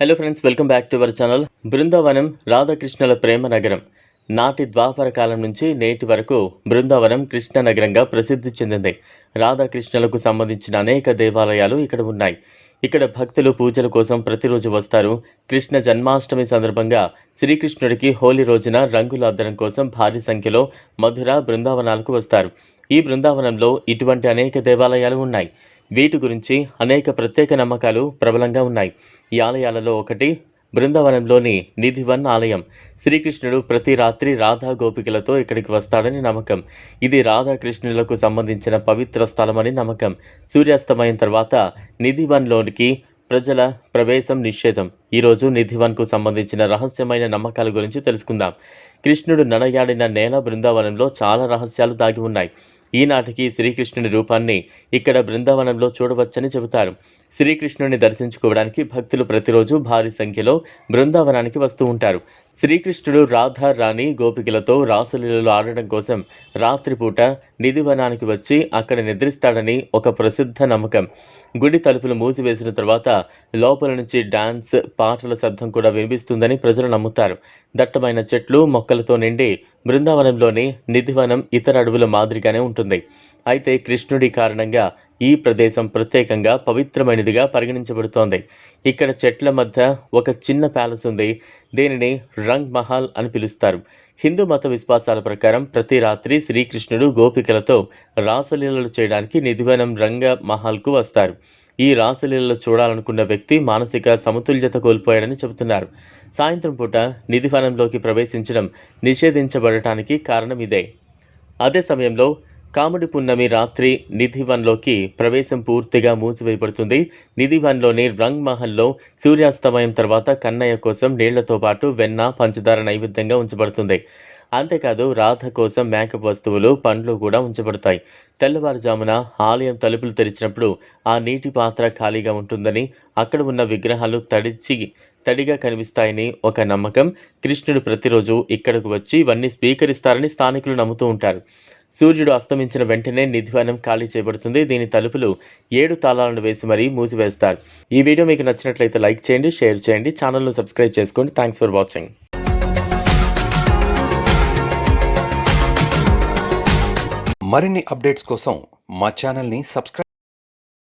Hello friends welcome back to our channel Brindavanam రాధాకృష్ణుల ప్రేమ నగరం. నాటి ద్వాపర కాలం నుంచి నేటి వరకు బృందావనం కృష్ణ నగరంగా ప్రసిద్ధి చెందింది. రాధాకృష్ణులకు సంబంధించిన అనేక దేవాలయాలు ఇక్కడ ఉన్నాయి. ఇక్కడ భక్తులు పూజల కోసం ప్రతిరోజు వస్తారు. కృష్ణ జన్మాష్టమి సందర్భంగా శ్రీకృష్ణుడికి హోలీ రోజున రంగుల అద్దరం కోసం భారీ సంఖ్యలో మధుర బృందావనాలకు వస్తారు. ఈ బృందావనంలో ఇటువంటి అనేక దేవాలయాలు ఉన్నాయి. వీటి గురించి అనేక ప్రత్యేక నమ్మకాలు ప్రబలంగా ఉన్నాయి. ఈ ఆలయాలలో ఒకటి బృందావనంలోని నిధివన్ ఆలయం. శ్రీకృష్ణుడు ప్రతి రాత్రి రాధా గోపికలతో ఇక్కడికి వస్తాడని నమ్మకం. ఇది రాధాకృష్ణులకు సంబంధించిన పవిత్ర స్థలమని నమ్మకం. సూర్యాస్తమయం తర్వాత నిధివన్లోనికి ప్రజల ప్రవేశం నిషేధం. ఈరోజు నిధివన్కు సంబంధించిన రహస్యమైన నమ్మకాల గురించి తెలుసుకుందాం. కృష్ణుడు నడయాడిన నేల బృందావనంలో చాలా రహస్యాలు దాగి ఉన్నాయి. ఈనాటికి శ్రీకృష్ణుని రూపాన్ని ఇక్కడ బృందావనంలో చూడవచ్చని చెబుతారు. శ్రీకృష్ణుని దర్శించుకోవడానికి భక్తులు ప్రతిరోజు భారీ సంఖ్యలో బృందావనానికి వస్తూ ఉంటారు. శ్రీకృష్ణుడు రాధా రాణి గోపికలతో రాసలీలలో ఆడడం కోసం రాత్రిపూట నిధివనానికి వచ్చి అక్కడ నిద్రిస్తాడని ఒక ప్రసిద్ధ నమ్మకం. గుడి తలుపులు మూసివేసిన తర్వాత లోపల నుంచి డాన్స్ పాటల శబ్దం కూడా వినిపిస్తుందని ప్రజలు నమ్ముతారు. దట్టమైన చెట్లు మొక్కలతో నిండి బృందావనంలోని నిధివనం ఇతర అడవుల మాదిరిగానే ఉంటుంది. అయితే కృష్ణుడి కారణంగా ఈ ప్రదేశం ప్రత్యేకంగా పవిత్రమైనదిగా పరిగణించబడుతోంది. ఇక్కడ చెట్ల మధ్య ఒక చిన్న ప్యాలెస్ ఉంది. దీనిని రంగ్ మహల్ అని పిలుస్తారు. హిందూ మత విశ్వాసాల ప్రకారం ప్రతి రాత్రి శ్రీకృష్ణుడు గోపికలతో రాసలీలలు చేయడానికి నిధివనం రంగ మహల్కు వస్తారు. ఈ రాసలీలలో చూడాలనుకున్న వ్యక్తి మానసిక సమతుల్యత కోల్పోయాడని చెబుతున్నారు. సాయంత్రం పూట నిధివనంలోకి ప్రవేశించడం నిషేధించబడటానికి కారణం ఇదే. అదే సమయంలో కాముడి పున్నమి రాత్రి నిధివన్లోకి ప్రవేశం పూర్తిగా మూసివేయబడుతుంది. నిధివన్లోని రంగ్ మహల్లో సూర్యాస్తమయం తర్వాత కన్నయ్య కోసం నీళ్ళతో పాటు వెన్న పంచదార నైవేద్యంగా ఉంచబడుతుంది. అంతేకాదు రాధ కోసం మేకప్ వస్తువులు పండ్లు కూడా ఉంచబడతాయి. తెల్లవారుజామున ఆలయం తలుపులు తెరిచినప్పుడు ఆ నీటి పాత్ర ఖాళీగా ఉంటుందని అక్కడ ఉన్న విగ్రహాలు తడిచి తడిగా కనిపిస్తాయని ఒక నమ్మకం. కృష్ణుడు ప్రతిరోజు ఇక్కడకు వచ్చి ఇవన్నీ స్వీకరిస్తారని స్థానికులు నమ్ముతూ ఉంటారు. సూర్యుడు అస్తమించిన వెంటనే నిధివనం ఖాళీ చేయబడుతుంది. దీని తలుపులు ఏడు తాళాలను వేసి మరీ మూసివేస్తారు. ఈ వీడియో మీకు నచ్చినట్లయితే లైక్ చేయండి షేర్ చేయండి ఛానల్ను సబ్స్క్రైబ్ చేసుకోండి. థ్యాంక్స్ ఫర్ వాచింగ్ మరిన్ని అప్డేట్స్ కోసం మా ఛానల్ని సబ్స్క్రైబ్